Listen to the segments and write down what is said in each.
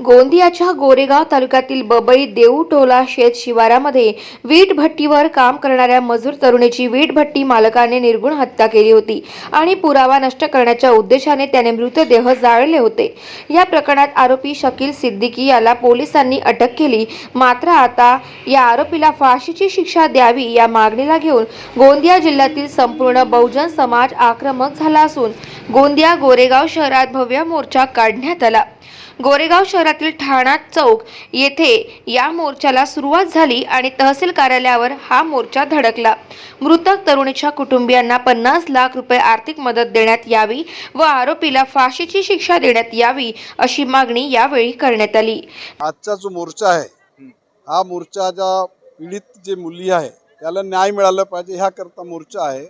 गोंदियाच्या गोरेगाव तालुक्यातील बबई देऊटोला शेत शिवारामध्ये वीट भट्टीवर काम करणाऱ्या मजूर तरुणीची वीट भट्टी मालकाने निर्गुण हत्या केली होती आणि पुरावा नष्ट करण्याच्या उद्देशाने त्याने मृतदेह जाळले होते. या प्रकरणात आरोपी शकील सिद्दीकी याला पोलिसांनी अटक केली. मात्र आता या आरोपीला फाशीची शिक्षा द्यावी या मागणीला घेऊन गोंदिया जिल्ह्यातील संपूर्ण बहुजन समाज आक्रमक झाला असून गोंदिया गोरेगाव शहरात भव्य मोर्चा काढण्यात आला. गोरेगाव शहरातील ठाणा चौक येथे या मोर्चाला सुरुवात झाली आणि तहसील कार्यालयावर हा मोर्चा धडकला. मृतक तरुणीच्या कुटुंबियांना पन्नास लाख रुपये आर्थिक मदत देण्यात यावी व आरोपीला फाशीची शिक्षा देण्यात यावी अशी मागणी यावेळी करण्यात आली. आजचा जो मोर्चा आहे हा मोर्चा ज्या पीडित जे मुली आहे त्याला न्याय मिळाला पाहिजे ह्याकरता मोर्चा आहे.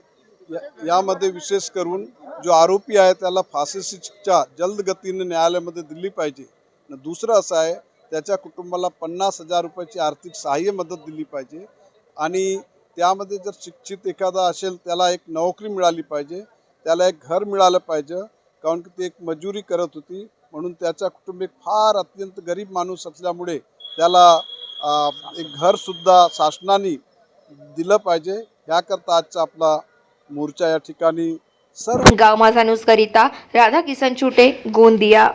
या यामध्ये विशेष करून जो आरोपी आहे त्याला फाशीची शिक्षा जलद गतीने न्यायालयामध्ये दिली पाहिजे. आणि दुसरं असं आहे त्याच्या कुटुंबाला पन्नास हजार रुपयाची आर्थिक सहाय्य मदत दिली पाहिजे. आणि त्यामध्ये जर शिक्षित एखादा असेल त्याला एक नोकरी मिळाली पाहिजे त्याला एक घर मिळालं पाहिजे कारण की ती एक मजुरी करत होती. म्हणून त्याचा कुटुंब एक फार अत्यंत गरीब माणूस असल्यामुळे त्याला एक घरसुद्धा शासनाने दिलं पाहिजे. ह्याकरता आजचा आपला मोर्चा या ठिकाणी सर्व गाव माझा न्यूज करिता राधा किसन छुटे गोंदिया.